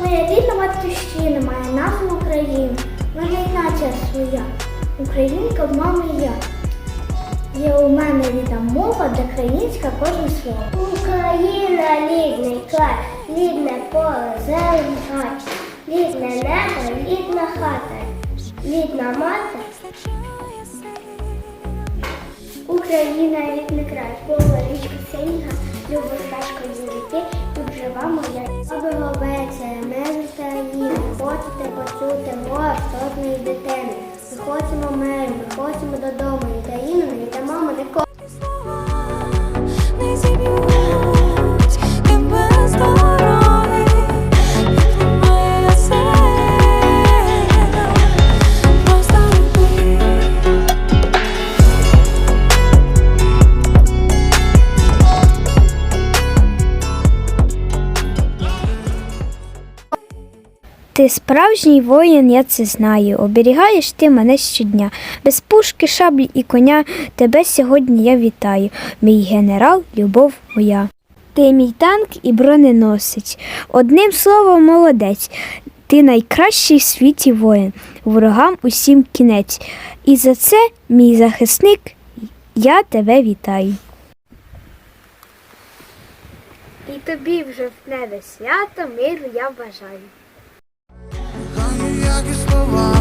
моя рідна батьківщина має назву Україна, й нація своя, українка в мами я. Є у мене рідна мова, де українська кожне слово. Україна рідний край, рідне поле, зелень гай, рідне небо, рідна хата, рідна мати. Україна рідний край, Бога річка синіга, любо стежкою йти, тут жива моя. Аби говеться, не з України, хочете почути голос кожної дитини. Ми хочемо миру, ми хочемо додому, Україну не Ти справжній воїн, я це знаю. Оберігаєш ти мене щодня. Без пушки, шаблі і коня тебе сьогодні я вітаю. Мій генерал, любов моя. Ти мій танк і броненосець. Одним словом, молодець. Ти найкращий в світі воїн, ворогам усім кінець. І за це, мій захисник, я тебе вітаю. І тобі вже в небе свято, миру я бажаю. the